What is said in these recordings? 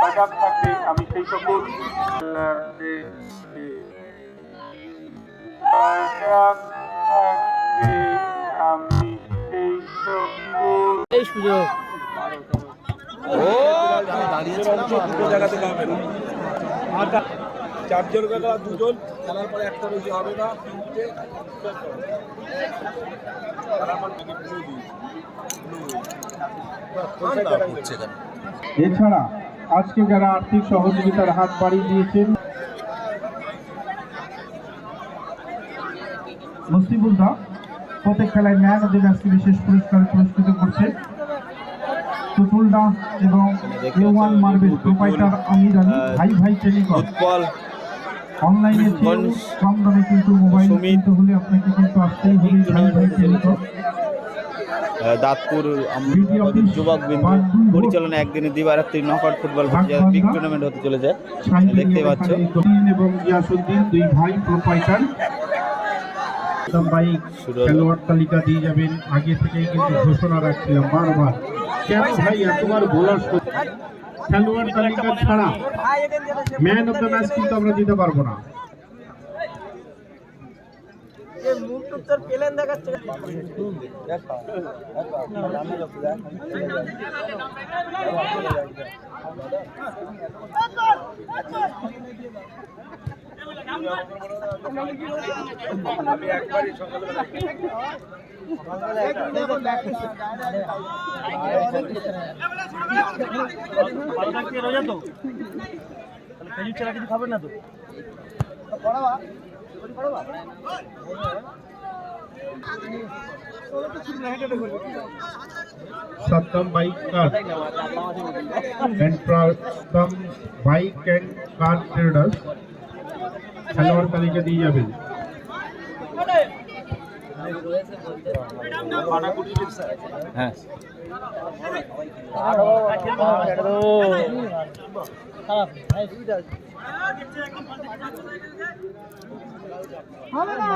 বাজার থাকবে আমি সেই সকল চারজন দুজন খেলার পরে একটা বেশি হবে না তিনটে এছাড়া আজকে যারা আর্থিক সহযোগিতার হাত বাড়িয়ে দিয়েছেন নসিবুল্লাহ প্রত্যেক খেলায় দ্য ম্যাচকে বিশেষ পুরস্কার পুরস্কৃত করছে। টুটুলডা এবং one marble proprietor Amir Ali ভাই ভাই টেলিকম। অনলাইনে কম দামে কিন্তু মোবাইল কিনতে হলে আপনাকে কিন্তু আসতেই হবে ভাই ভাই টেলিকম। দাঁতপুর যুবক বিন্দু পরিচালনা একদিনে দিবারাত্রি নকআউট ফুটবল বিগ টুর্নামেন্ট হতে চলেছে। দেখতে পাচ্ছ। এবং গিয়াসুদ্দিন দুই ভাই প্রোপাইটার বাইক খেলোয়াড় তালিকা দিয়ে যাবেন আগে থেকেই কিন্তু ঘোষণা রাখছিলাম বারবার। কেন ভাই এতবার বোলার খেলোয়াড় তালিকা ছাড়া ম্যান অফ দ্য ম্যাচ কিন্তু আমরা দিতে পারব না। আমি একবারই সকালবেলা খেজুর ছাড়া কিছু খাবেন না তো সপ্তম বাইক কার and প্রথম বাইক অ্যান্ড কার ট্রেডার্স খেলোয়াড় তালিকা দিয়ে যাবেন। হ্যাঁ। খারাপ হবে না।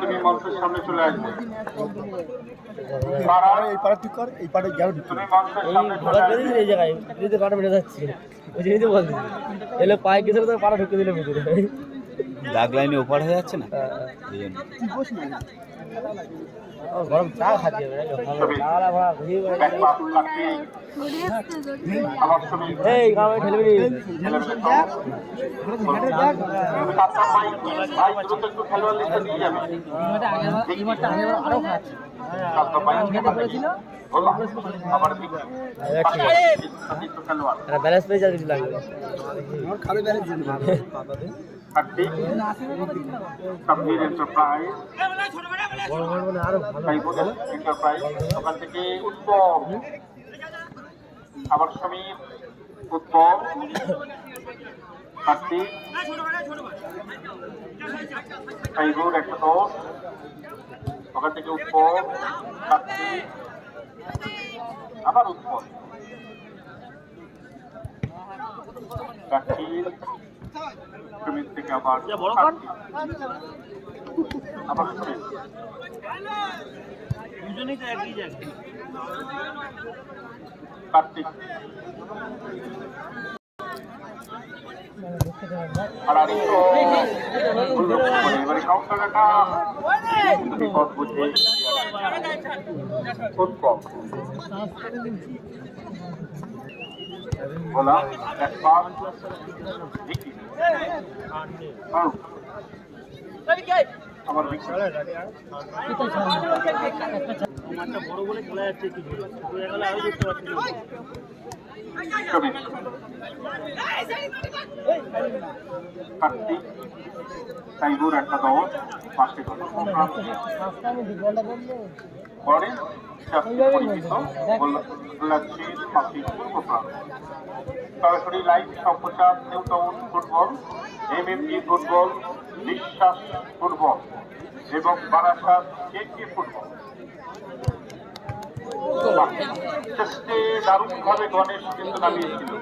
তুমি সামনে চলে আসবে এই পাড়া ঠিক কর এই পাড়ে গেল এই জায়গায়। বেড়ে যাচ্ছে। ওই জন্যই তো বলছি। এলে পায়ে গেছে তো পাড়া ঢুকে দিলে ভিতরে। দাগ লাইনে ওপার হয়ে যাচ্ছে না? এই জন্য গরম চা খাচ্ছে আমার ছবি এই আরও খাচ্ছে একটা ব্যালেন্স পেয়ে যাবে কিছু লাগবে। খালি ব্যালেন্স। কাটতে সাবমির এন্টারপ্রাইজ সাইবুল এন্টারপ্রাইজ ওখান থেকে উত্তম আবার সমীর উত্তম কার্তিক সাইবুল ওখান থেকে উত্তম কার্তিক আবার উত্তম কার্তিক থেকে আবার। আবার দুজনেই তো একই জায়গা কার্তিক আর আরেকটু বলা এক পাঁচ দেখি ফারুক। আমার বড় বলে চলে যাচ্ছে একটু আরও পাচ্ছি কার্তিক সাইবুর একটা দল পাঁচটা পরে শাস্তি পরিচিত গোলাচ্ছির পাখি পূর্ব প্রান্ত সরাসরি লাইভ সম্প্রচার New Town football MMG football Biswas football এবং বারাসাত কেকে ফুটবল। শেষে দারুণভাবে গণেশ কিন্তু নামিয়েছিল।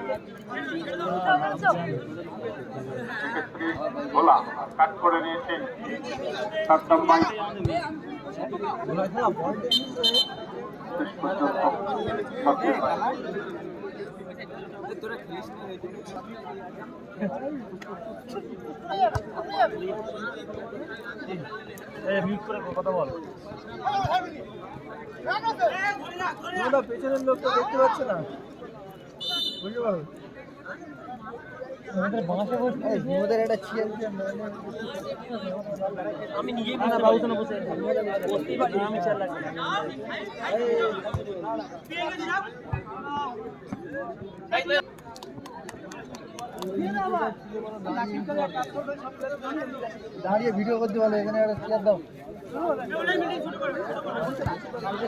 সেক্ষেত্রে ভোলা কাট করে নিয়েছেন। সাদ্দাম মাই শেষ পর্যন্ত হয়। পেছনের লোক তো দেখতে পাচ্ছে না। বুঝতে পারো? আমি নিজেই না বসে বসতেই পারি আমি চার লাখ দাঁড়িয়ে ভিডিও করতে বলে এখানে একটা চেয়ার দাও।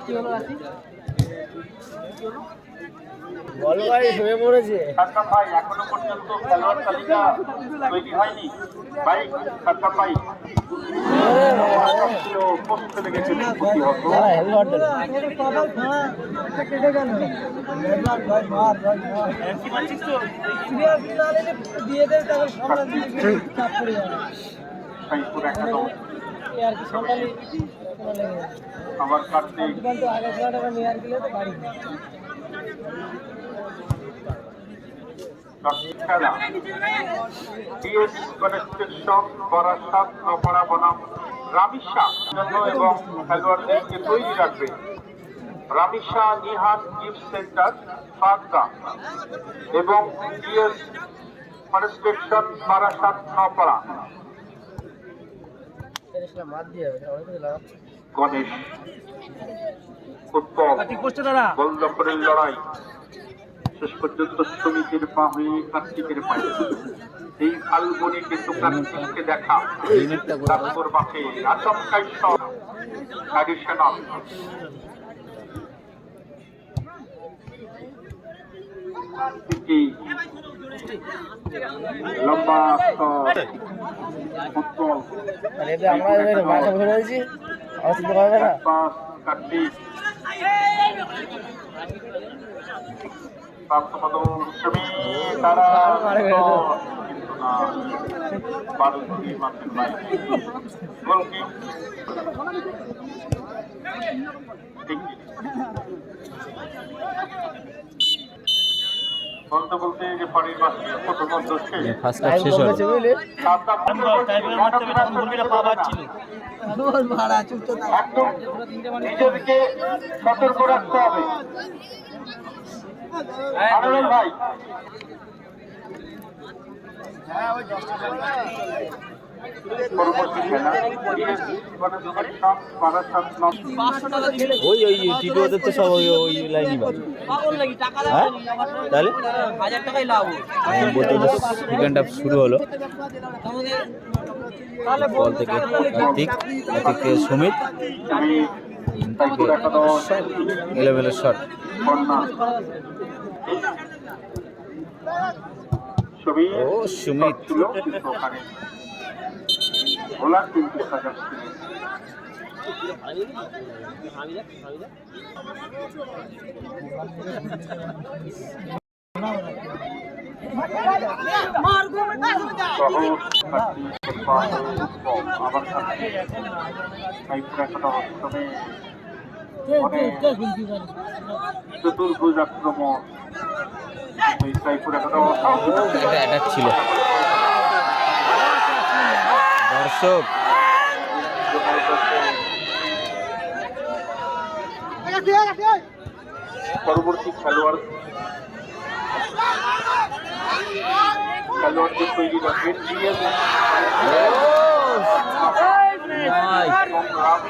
কি হলো রাখি। বল ভাই শুয়ে পড়েছে। সাদ্দাম ভাই এখনও পর্যন্ত খেলোয়াড় তালিকা তৈরি হয়নি। ভাই সাদ্দাম ভাই। দিয়ে আবার কার্তিক। রামিশা এবং খেলোয়াড়দেরকে তৈরি রাখবে। রামিশা নিহান গিফট সেন্টার ফাঁকা এবং ডিএস কনস্ট্রাকশন বারাসাত নপাড়া। দিয়ে গণেশ করছে দাদা। লড়াই। শেষ পর্যন্ত সমিতির পা হয়ে কার্তিকের পায়ে। এই ফাল্গুনে কিন্তু কার্তিককে দেখা। তারপর মাঠে আচমকাই সব অ্যাডিশনাল লম্বা শট, ফুটবল। আমরা মাঠে বসে রয়েছি চিনতে পারবে না পাস কার্তিক প্রাপ্তপদক হিসেবে তারা কিন্তু না বারোটি মাঠের বাইরে গোলকিপ ঠিক বলতে বলতে যে পানির বাসি প্রথম শেষ। ফার্স্ট হাফ শেষ হলো। সাতটা পা পাচ্ছিল ভাড়া চুপচাপ একদম নিজেদেরকে সতর্ক রাখতে হবে। আনন্দ ভাই পরবর্তী খেলা বারাসাত নব ওই ওই টিটুয়াদের তো সব ওই ওই লাইনই হ্যাঁ? তাহলে? আমি বলতে সেকেন্ড হাফ শুরু হলো। বল থেকে কার্তিক কার্তিক সুমিত। এলেভেলের শট ও সুমিত চতুর্ভুজ আক্রমণ এটা অ্যাটাক ছিল। দর্শক। পরবর্তী খেলোয়াড়। খেলোয়াড়দের তৈরি রাখবেন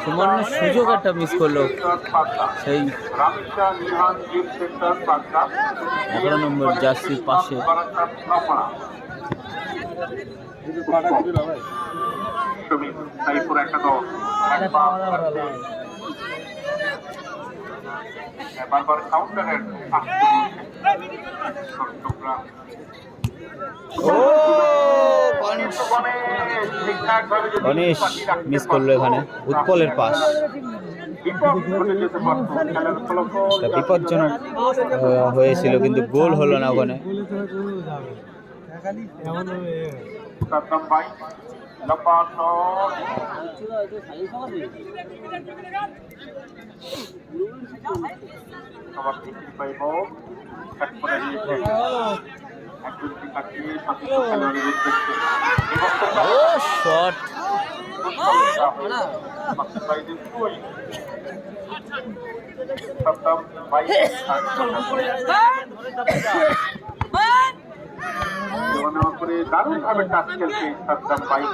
সামান্য সুযোগ একটা মিস করল। সেই এগারো নম্বর জার্সির পাশে। বারবার কাউন্টারের চট্টগ্রাম গণেশ মিস করল এখানে। উৎপলের পাস বিপজ্জনক হয়েছিল কিন্তু গোল হলো না ওখানে। ও শট করে দারুণ ভাবে কাজ খেলছে Saddam bike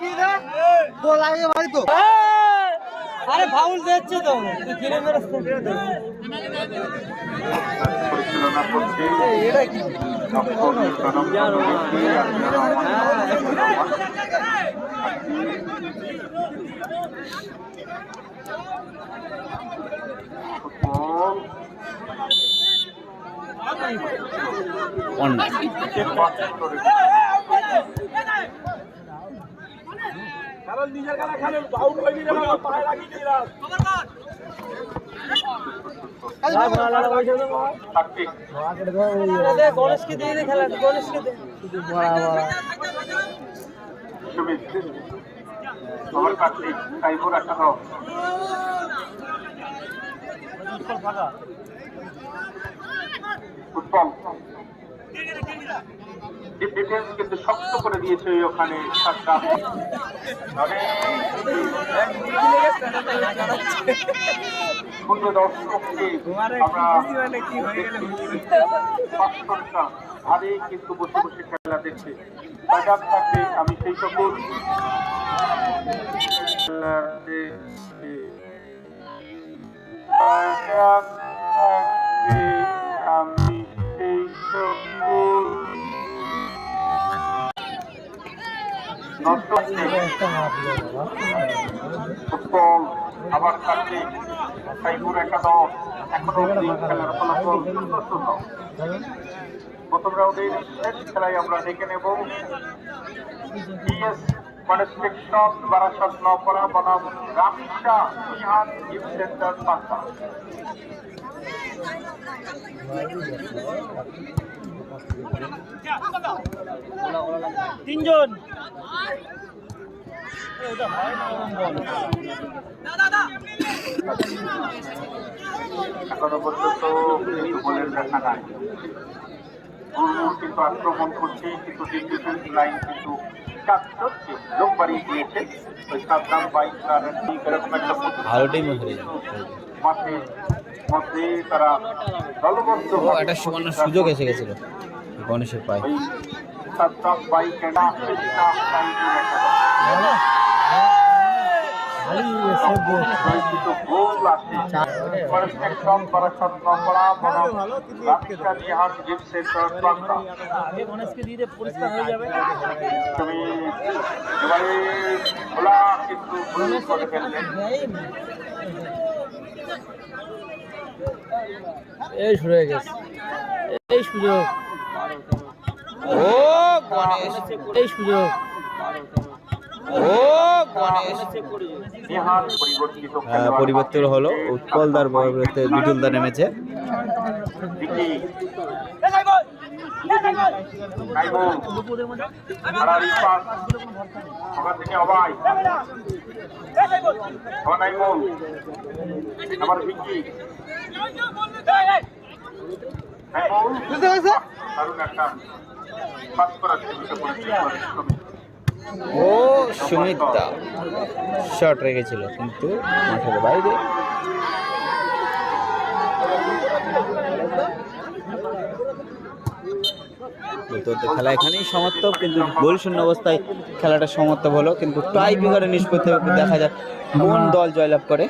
car and trader ছেলেরা আরে ফাউল দিচ্ছে তো। ফিরে পরিচালনা করছে ডক্টর প্রণব ফুটবল অন্য কারণ নিজের খেলা খেলেন বাউল হয়ে গেলে পায়ে লাগিয়ে দিলাম গণেশকে দিয়ে দে খেলা গণেশকে দে সুমিত ওভার কাটলি সাইবুর একাদশ ফুটবল ডিফেন্স কিন্তু শক্ত করে দিয়েছে ওখানে ভারে কিন্তু বসে বসে খেলা দেখছে। বাজার থাকবে আমি সেই সকল আমি সেই সকল ফুটবল আবার থাকছে সাইপুর একাদশ এখনও খেলার ফলাফল শূন্য প্রথম রাউন্ডের শেষ খেলায় আমরা দেখে নেব বারাসাত নপরা বনাম রামিশা সেন্টার তিনজন। এখনও পর্যন্ত বলের দেখা নাই। কিন্তু আক্রমণ করছে কিন্তু ডিফেন্স লাইন কিন্তু লোক বাড়িয়ে দিয়েছে। ওই সাদ্দাম বাইক তার এরকম একটা মাঠে মধ্যে তারা দলবদ্ধ একটা সুবর্ণ সুযোগ এসে গেছিল গণেশের পায়ে। ওই সাদ্দাম বাইক এটা এই শুরু গেছে। এই সুযোগ। ও গণেশ। এই সুযোগ ও গণেশ নিহান পরিবর্তিত হ্যাঁ, পরিবর্তন হলো। উৎপলদার পরিবর্তে বিটুলদা নেমেছে। দারুণ একটা পাস করার ও সুমিতা শর্ট রেখেছিল কিন্তু মাঠের বাইরে। খেলা এখানেই সমাপ্ত, কিন্তু গোল শূন্য অবস্থায় খেলাটা সমাপ্ত হলো, কিন্তু টাই বিগারে নিষ্পত্তি দেখা যায় কোন দল জয়লাভ করে।